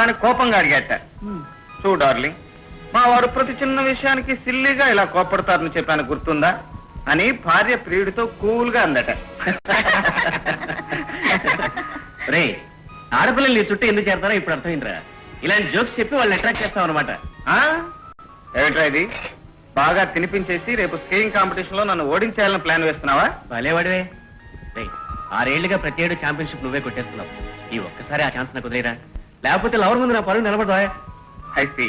అని కోపంగా అడిగాట. చూ డార్లింగ్ మా వారు ప్రతి చిన్న విషయానికి సిల్లిగా ఇలా కోపడతారని చెప్పాను గుర్తుందా? అని భార్య ప్రియుడితో కూల్గా అందట. రే ఆడపిల్లలు నీ చుట్టూ ఎందుకు చేరతారో ఇప్పుడు అర్థమైందిరా. ఇలాంటి జోక్స్ చెప్పి వాళ్ళని అట్రాక్ట్ చేస్తాం అనమాట? ఏమిట్రా ఇది? బాగా తినిపించేసి రేపు స్కీయింగ్ కాంపిటీషన్లో నన్ను ఓడించేయాలని ప్లాన్ వేస్తున్నావా? భలేవాడివే. రే ఆరేళ్ళుగా ప్రతి ఏడు ఛాంపియన్షిప్ నువ్వే కొట్టేస్తున్నావు. ఈ ఒక్కసారి ఆ ఛాన్స్ నాకు వదిలేరా? లేకపోతే లవర్ ముందు నా పరువు నిలబడదా ఐసి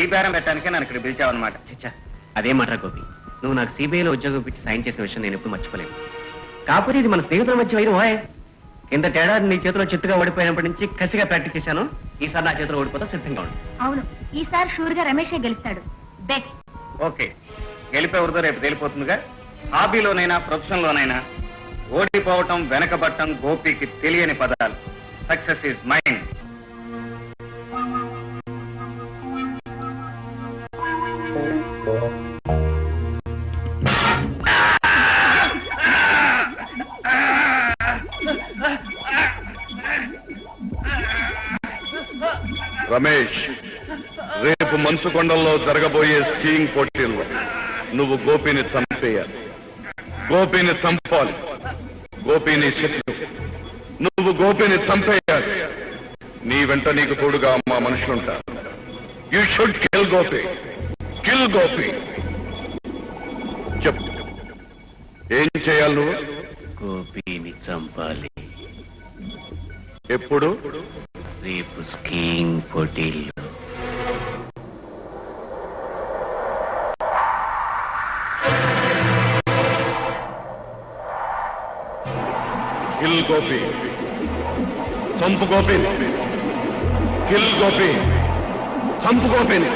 ఈ బేరం పెట్టడానికే నన్ను ఇక్కడ పిలిచావన్నమాట. చచ్చా అదే మాట గోపి. నువ్వు నాకు సిబిఐలో ఉద్యోగం పెట్టి సైన్ చేసిన విషయం నేను ఎప్పుడు మర్చిపోలేను. కాకపోతే ఇది మన స్నేహితుల మధ్య వైరం వాయ్ కింద తేడా నీ చేతిలో చిత్తుగా ఓడిపోయినప్పటి నుంచి కసిగా ప్రాక్టీస్ చేశాను. ఈసారి నా చేతిలో ఓడిపోతా సిద్ధంగా ఉండు. అవును ఈసారి షూర్గా రమేషే గెలుస్తాడు. బెట్ ఓకే గెలిపేవరిదో రేపు తేలిపోతుందిగా? హాబీలోనైనా ప్రొఫెషన్ లోనైనా ఓడిపోవటం వెనకబట్టం గోపికి తెలియని పదాలు. సక్సెస్ ఈజ్ మైండ్ రమేష్ రేపు మంచుకొండల్లో జరగబోయే స్కీయింగ్ పోటీల్లో నువ్వు గోపిని చంపేయాలి. గోపిని చంపాలి. గోపిని శత్రు నువ్వు గోపిని చంపేయాలి. నీ వెంట నీకు తోడుగా మా మనుషులుంటారు. You should kill Gopi. Kill Gopi. చెప్పు. ఏం చేయాలి నువ్వు? గోపిని చంపాలి. ఎప్పుడు? రేపు స్కీయింగ్ పోటీల్లో. కిల్ గోపి. చంపు గోపిని కిల్ గోపి చంపు గోపిని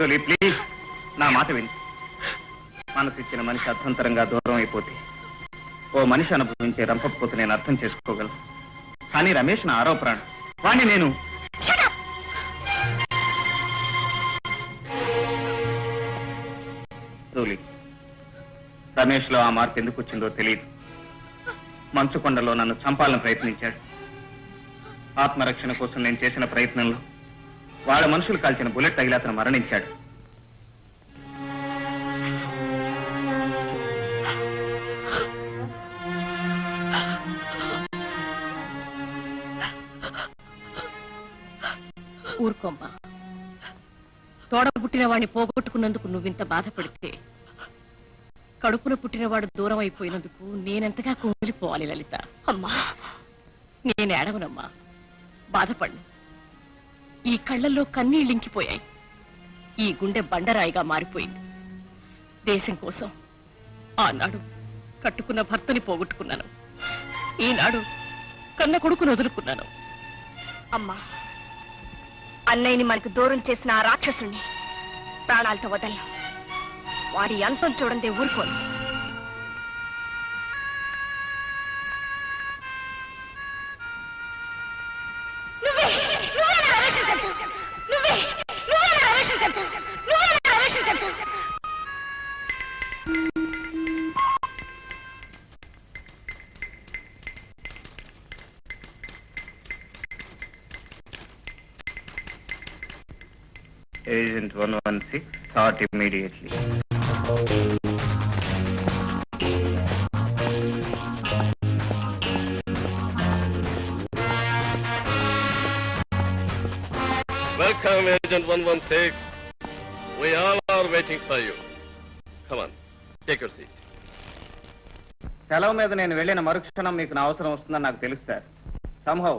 జోలీ ప్లీజ్ నా మాట విని. మనసు ఇచ్చిన మనిషి అర్థంతరంగా దూరం అయిపోతే ఓ మనిషి అనుభవించే రంపపోతు నేను అర్థం చేసుకోగలను. కానీ రమేష్ నా ఆరో ప్రాణం. వాణ్ణి నేను. రమేష్లో ఆ మార్పు ఎందుకు వచ్చిందో తెలియదు మంచుకొండలో నన్ను చంపాలని ప్రయత్నించాడు. ఆత్మరక్షణ కోసం నేను చేసిన ప్రయత్నంలో వాళ్ళ మనుషులు కాల్చిన బుల్లెట్ తగిలి అతను మరణించాడు. ఊరుకోమ్మా. తోడ పుట్టిన వాడిని పోగొట్టుకున్నందుకు నువ్వింత బాధపడితే కడుపున పుట్టినవాడు దూరం అయిపోయినందుకు నేనెంతగా కుమిలిపోవాలి లలిత. అమ్మా. నేను ఏడవనమ్మా బాధపడ్ను. ఈ కళ్ళల్లో కన్నీళ్ళింకిపోయాయి. ఈ గుండె బండరాయిగా మారిపోయింది. దేశం కోసం ఆనాడు కట్టుకున్న భర్తని పోగొట్టుకున్నాను. ఈనాడు కన్న కొడుకును వదులుకున్నాను. అమ్మా అన్నయ్యని మనకు దూరం చేసిన ఆ రాక్షసుణ్ణి ప్రాణాలతో వదలను. వాడి అంతం చూడండి ఊరుకోను. చెప్పు నువ్వు చెప్పు Agent 116, start immediately. Welcome, Agent 116. We all are waiting for you. Come on, take your seat. సెలవు మీద నేను వెళ్ళిన మరుక్షణం మీకు నా అవసరం వస్తుందని నాకు తెలుసు sir. Somehow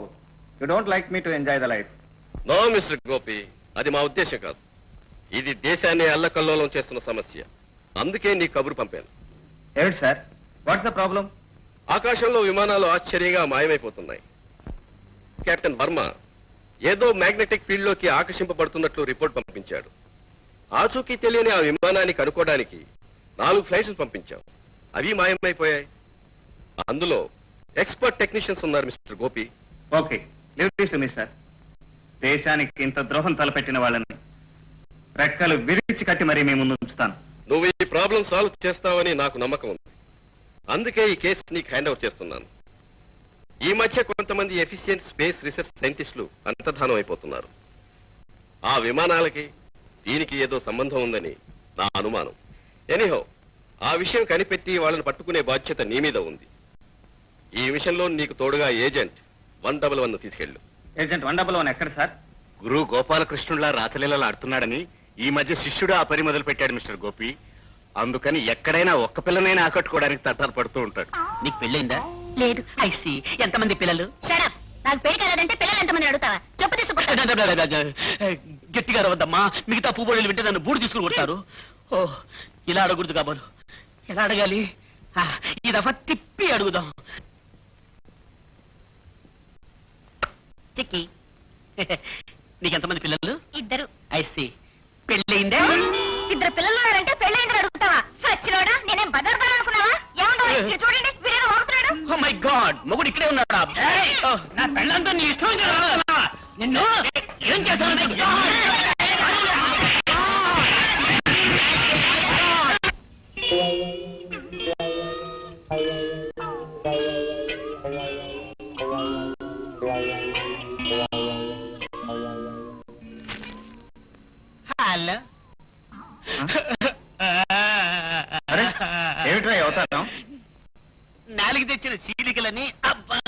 you don't like me to enjoy the life no mister Gopi అది మా ఉద్దేశం కాదు. ఇది దేశాన్ని అల్లకల్లోలం చేస్తున్న సమస్య. అందుకే నీ కబురు పంపాను. ఏమిటి సార్? వాట్స్ ద ప్రాబ్లం ఆకాశంలో విమానాలు ఆశ్చర్యంగా మాయమైపోతున్నాయి. కెప్టెన్ వర్మ ఏదో మ్యాగ్నెటిక్ ఫీల్డ్లోకి ఆకర్షింపబడుతున్నట్లు రిపోర్ట్ పంపించాడు. ఆచూకీ తెలియని ఆ విమానాన్ని కనుక్కోవడానికి నాలుగు ఫ్లైట్స్ పంపించాం. అవి మాయమైపోయాయి. అందులో ఎక్స్పర్ట్ టెక్నీషియన్స్ ఉన్నారు mister Gopi. Okay. Leave this me sir. దేశానికి ఇంత ద్రోహం తలపెట్టిన వాళ్ళని రెక్కలు విరిచి కట్టి మరీ మీ ముందు ఉంచుతాను. నువ్వు ఈ ప్రాబ్లం సాల్వ్ చేస్తావని నాకు నమ్మకం ఉంది. అందుకే ఈ కేసు నీకు హ్యాండ్ ఓవర్ చేస్తున్నాను. ఈ మధ్య కొంతమంది ఎఫిషియెంట్ స్పేస్ రీసెర్చ్ సైంటిస్టులు అంతర్ధానం అయిపోతున్నారు. ఆ విమానాలకి దీనికి ఏదో సంబంధం ఉందని నా అనుమానం. ఎనీహో ఆ విషయం కనిపెట్టి వాళ్ళని పట్టుకునే బాధ్యత నీ మీద ఉంది. ఈ విషయంలో నీకు తోడుగా ఏజెంట్ వన్ డబల్ వన్ తీసుకెళ్ళు. ఏజెంట్ వన్ డబల్ వన్ ఎక్కడ సార్? గురు గోపాలకృష్ణులా రాచలీలలు ఆడుతున్నాడని ఈ మధ్య శిష్యుడు ఆ పని మొదలు పెట్టాడు మిస్టర్ గోపి. అందుకని ఎక్కడైనా ఒక్క పిల్లనైనా ఆకట్టుకోవడానికి తట్టాలు పడుతూ ఉంటాడు. నీకు పెళ్ళైందా? లేదు. ఐసి ఎంతమంది పిల్లలు? నాకు పెళ్ళి కాలేదంటే పిల్లలు ఎంతమంది అడుగుతావా? చెప్పు తీసుకుంటా గట్టిగా రవద్దమ్మా మిగతా పువ్వులు వింటే నన్ను బూడి తీసుకుని కొడతారు. ఓ ఇలా అడగకూడదు కాబోలు. ఎలా అడగాలి? ఈ దఫా తిప్పి అడుగుదాం. చిక్కి నీకెంతమంది పిల్లలు? ఇద్దరు. ఐసి పెళ్ళయిందా? ఇద్దరు పిల్లలు ఉన్నారంటే పెళ్ళైందని అడుగుతావా? సచ్చినోడా నేనేం బదర్ అనుకున్నావా ఏమంటో ఇక్కడ చూడండి వీడేదో వాగుతున్నాడు. ఓ మై గాడ్ మొగుడు ఇక్కడే ఉన్నాడా? నా పెళ్ళంతా నీ ఇష్టం నిన్ను. ఏం చేస్తాను హలో ఏమిట్రా ఈ అవతారం? నాలుగు తెచ్చిన చీలికలని అబ్బా!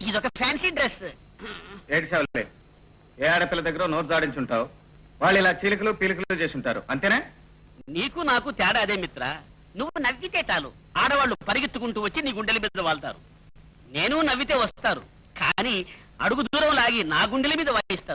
ఇదొక ఫ్యాన్సీ డ్రెస్ ఏడు ఏ ఆడపిల్ల దగ్గర నోరు జాడించుంటావు? వాళ్ళు ఇలా చీలికలు పీలికలు చేసుంటారు. అంతేనా? అంతేనే నీకు నాకు తేడా అదే మిత్ర. నువ్వు నవ్వితే చాలు. ఆడవాళ్ళు పరిగెత్తుకుంటూ వచ్చి నీ గుండెల మీద వాళ్తారు. నేను నవ్వితే వస్తారు. కానీ అడుగు దూరం లాగి నా గుండెల మీద వాయిస్తారు.